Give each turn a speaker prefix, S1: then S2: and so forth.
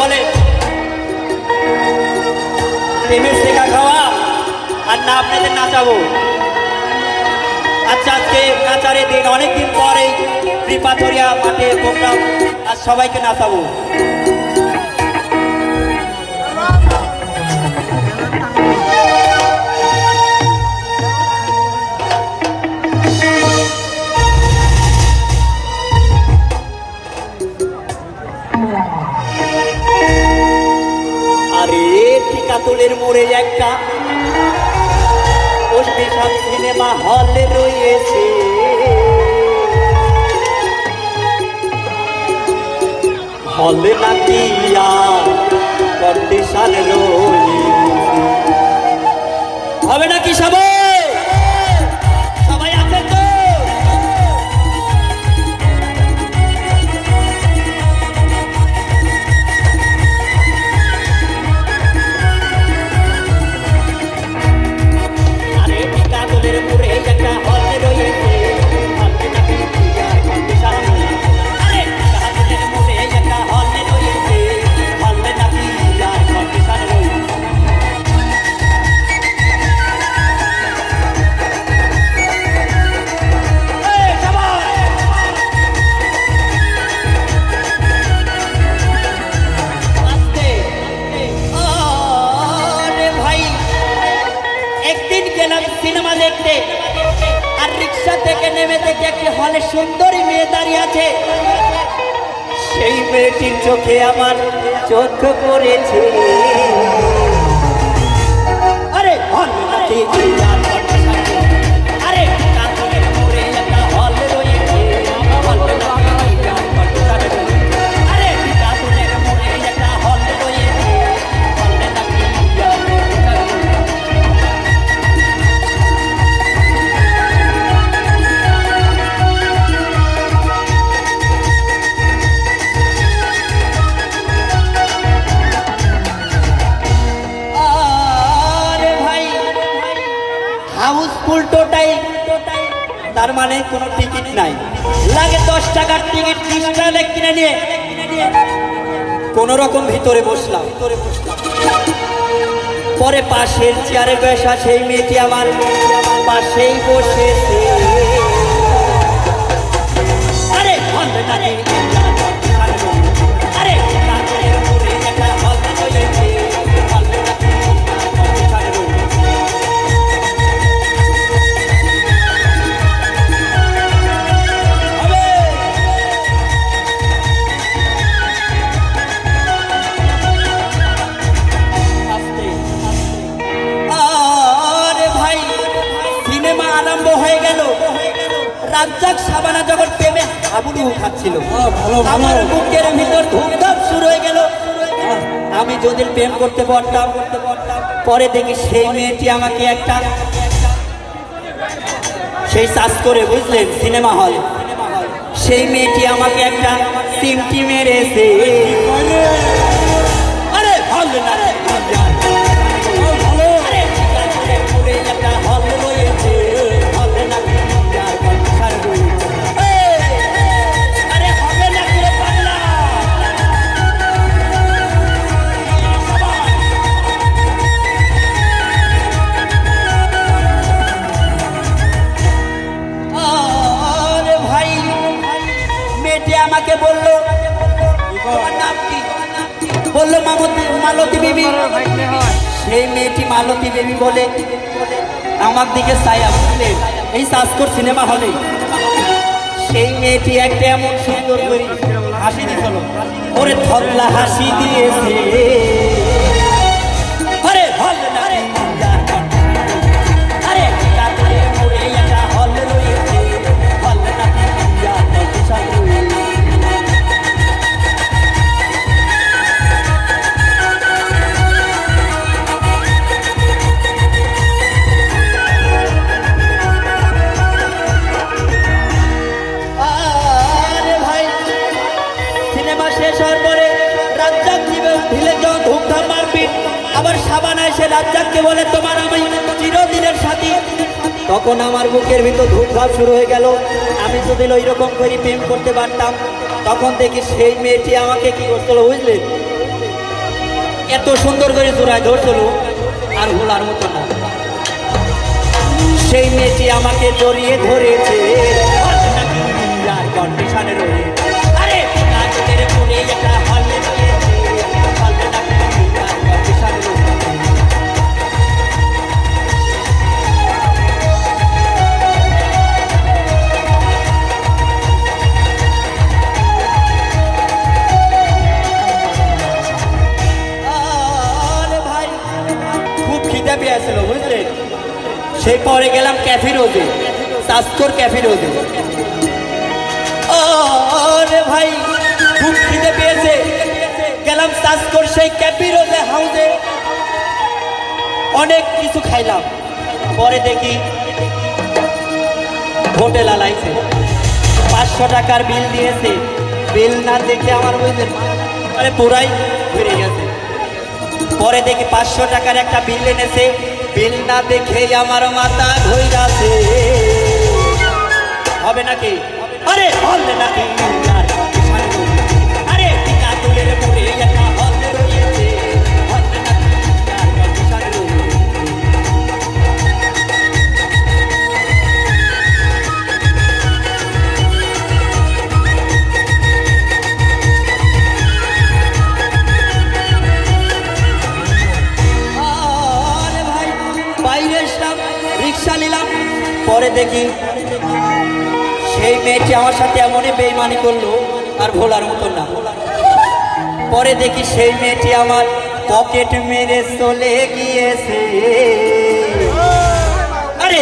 S1: বলে। প্রেমের শেখা খাওয়া, আর না আপনাদের নাচাবো। আচ্ছা আজকে নাচারে দিন, অনেকদিন পরে কৃপাথরিয়া মাঠে প্রোগ্রাম, আর সবাইকে নাচাবো। মোড়ে একটা সব সিনেমা হলে রয়েছে। হলে নাকি কন্ডিশন রয়েছে হবে নাকি সবাই নেমে দেখি একটি হলে সুন্দরী মেয়ে দাঁড়িয়ে আছে। সেই মেয়েটির চোখে আমার চোখ পড়েছে। আরে হাউসফুল টোটাই তার মানে কোনো টিকিট নাই। লাগে দশ টাকার টিকিট ত্রিশ টাকা কিনে নিয়ে। কোন রকম ভিতরে বসলাম। ভিতরে বসলাম পরে পাশের চেয়ারে বসা সেই মেয়েটি আমার। পাশেই বসেছে হাবুডু খাচ্ছিল। আমার বুকের ভিতর ধুমধাম শুরু হয়ে গেল। আমি যদি প্রেম করতে পারতাম, পরে দেখি সেই মেয়েটি আমাকে একটা সেই সাজ করে, বুঝলেন, সিনেমা হল। সেই মেয়েটি আমাকে একটা সিমটি মেরেছে। আরে ভালো না মালতী বেবি। সেই মেয়েটি মালতী বেবি বলে আমার দিকে ছায়া বুঝলে এই সাসকর সিনেমা হলে। সেই মেয়েটি একটা এমন সুন্দর করে হাসি দিছিল ওরে থল্লা হাসি দিয়েছে। ঢিলে যাও ধুমধাম মারপিট আবার সাবানা এসে রাজ্জাককে বলে, তোমার আমি চিরদিনের সাথী। তখন আমার বুকের ভিতর ধুমধাম শুরু হয়ে গেল। আমি যদি ওই রকম করে প্রেম করতে পারতাম, তখন দেখি সেই মেয়েটি আমাকে কি করছিল বুঝলেন? এত সুন্দর করে জোড়ায় ধরছিল, আর ভোলার মতো না। সেই মেয়েটি আমাকে জড়িয়ে ধরেছে। কন্ডিশনে রয়েছে। খিদে পেয়েছিল বুঝলেন সেই পরে গেলাম ক্যাফে রোজে স্বাস্থ্যর ক্যাফে রোজে আরে ভাই, খুব খিদে পেয়েছে। গেলাম স্বাস্থ্যর সেই ক্যাফে রোজে হাউসে অনেক কিছু খাইলাম। পরে দেখি হোটেল আলাইছে। পাঁচশো টাকার বিল দিয়েছে। বিল না দেখে আমার বুঝলেন আরে পুরাই ফিরে গেছে। পরে দেখি পাঁচশো টাকার একটা বিল এনেছে। বিল না দেখে আমার মাথা ঘুরাছে। হবে নাকি? আরে হবে নাকি? দেখি সেই মেয়েটি আমার সাথে এমনই বেইমানি করল, আর ভোলার মতো না। পরে দেখি সেই মেয়েটি আমার পকেট মেরে চলে গিয়েছে। আরে